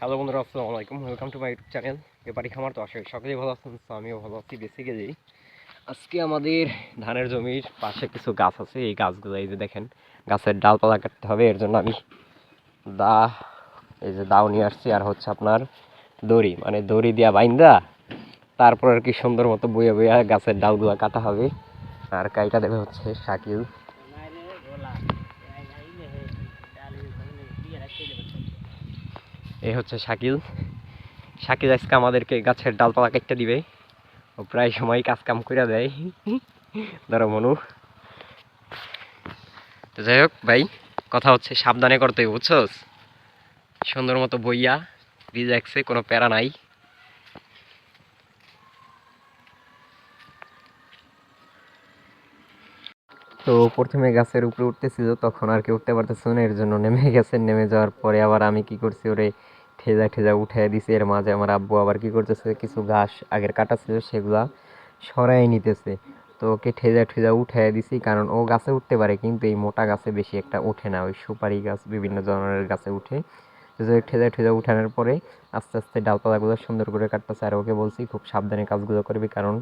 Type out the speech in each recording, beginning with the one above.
Hello বন্ধুরা, আসসালামু আলাইকুম। Welcome to my YouTube channel ব্যাপারী খামার। তো আসে সকলেই ভালো আছেন আমিও ভালো আছি বেশি বেসিক্যালি আজকে আমাদের ধানের জমির পাশে কিছু গাছ আছে। এই গাছগুলো, এই যে দেখেন, গাছের ডালপালা কাটতে হবে। এর জন্য আমি দা, এই যে দাও নিয়ে আসছি, আর হচ্ছে আপনার দড়ি। মানে দড়ি দিয়া বাইন্দা, তারপর আর কি সুন্দর মতো বইয়া বইয়া গাছের ডালগুলো কাটা হবে। আর কাইটা দেবে হচ্ছে শাকিল। এই হচ্ছে শাকিল। শাকিল আজকে আমাদেরকে গাছের ডালপালা কাটতে দিবে। ও প্রায় সময় কাজ কাম করে দেয়। ধরো মনু। তো যাই হোক ভাই, কথা হচ্ছে সাবধানে করতে বুঝছস? সুন্দর মতো বইয়া রিল্যাক্সে কোনো প্যারা নাই। তো প্রথমে গাছের উপরে উঠতেছিল তখন আর কি উঠতে পারতেছিল না, এর জন্য নেমে গেছে, নেমে যাওয়ার পরে আবার আমি কি করছি, ওরে ঠেজা ঠেজা উঠাই দিছি, এর মাঝে আমার আব্বু আবার কি করতেছে, কিছু ঘাস আগের কাটা ছিল সেগুলা সরাই নিতেছে। তো ওকে ঠেজা ঠেজা উঠাই দিছি, কারণ ও গাছে উঠতে পারে, কিন্তু এই মোটা গাছে বেশি একটা ওঠে না, ওই সুপারি গাছ, বিভিন্ন ধরনের গাছে উঠে। ঠেজা ঠেজা উঠানোর পরে আস্তে আস্তে ডালপালাগুলো সুন্দর করে কাটতেছে, আর ওকে বলছি খুব সাবধানে কাজগুলো করবি, কারণ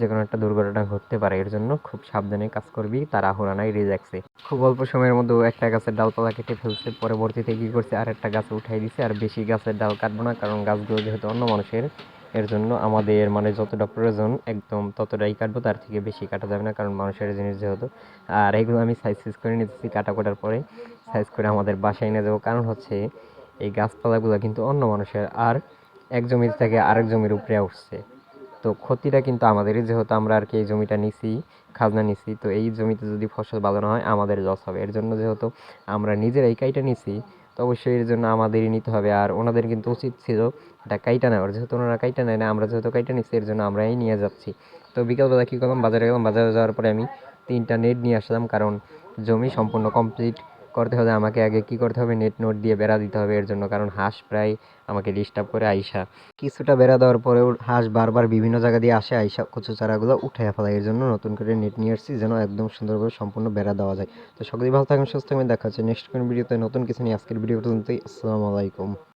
যে কোনো একটা দুর্ঘটনা ঘটতে পারে, এর জন্য খুব সাবধানে কাজ করবি, তাড়াহুড়া নাই রিল্যাক্সে খুব অল্প সময়ের মধ্যে একটা গাছের ডালপালা কেটে ফেলছে, পরবর্তীতে কি করছে আর একটা গাছ উঠাই দিছে, আর বেশি গাছের ডাল কাটবো না, কারণ গাছগুলো যেহেতু অন্য মানুষের, এর জন্য আমাদের মানে যতটা প্রয়োজন একদম ততটাই কাটবো, তার থেকে বেশি কাটা যাবে না, কারণ মানুষের জিনিস যেহেতু। আর এগুলো আমি সাইজ সাইজ করে নিতেছি কাটা কাটার পরে সাইজ করে আমাদের বাসায় নিয়ে যাব, কারণ হচ্ছে এই গাছপালাগুলো কিন্তু অন্য মানুষের, আর এক জমির থেকে আরেক জমির উপরে উঠছে তো ক্ষতিটা কিন্তু আমাদেরই, যেহেতু আমরা আর কি এই জমিটা নিছি, খাজনা নিছি, তো এই জমিতে যদি ফসল ভালো না হয়, আমাদের লস হবে। এর জন্য যেহেতু আমরা নিজেরাই কাইটা নিছি, তো অবশ্যই এর জন্য আমাদেরই নিতে হবে। আর ওনাদের কিন্তু উচিত ছিল এটা কাইটা নেওয়ার। যেহেতু ওনারা কাইটা নেয় না, আমরা যেহেতু কাইটা নিচ্ছি এর জন্য আমরাই নিয়ে যাচ্ছি। তো বিকালবেলা কী করলাম? বাজারে গেলাম। বাজারে যাওয়ার পরে আমি তিনটা নেট নিয়ে আসলাম, কারণ জমি সম্পূর্ণ কমপ্লিট করতে হলে আমাকে আগে কি করতে হবে নেট নোট দিয়ে বেড়া দিতে হবে, এর জন্য কারণ হাঁস প্রায় আমাকে ডিস্টার্ব করে আইসা। কিছুটা বেড়া দেওয়ার পরেও হাঁস বারবার বিভিন্ন জায়গা দিয়ে আসে, আইসা কচু চারাগুলো উঠে ফেলায়, এর জন্য নতুন করে নেট নিয়ে আসছি যেন একদম সুন্দরভাবে সম্পূর্ণ বেড়া দেওয়া যায়। তো সকলেই ভালো থাকেন, সুস্থ থাকবেন, দেখা হচ্ছে নেক্সট কোন ভিডিওতে নতুন কিছু নিয়ে আজকের ভিডিও পর্যন্তই, আসসালামু আলাইকুম।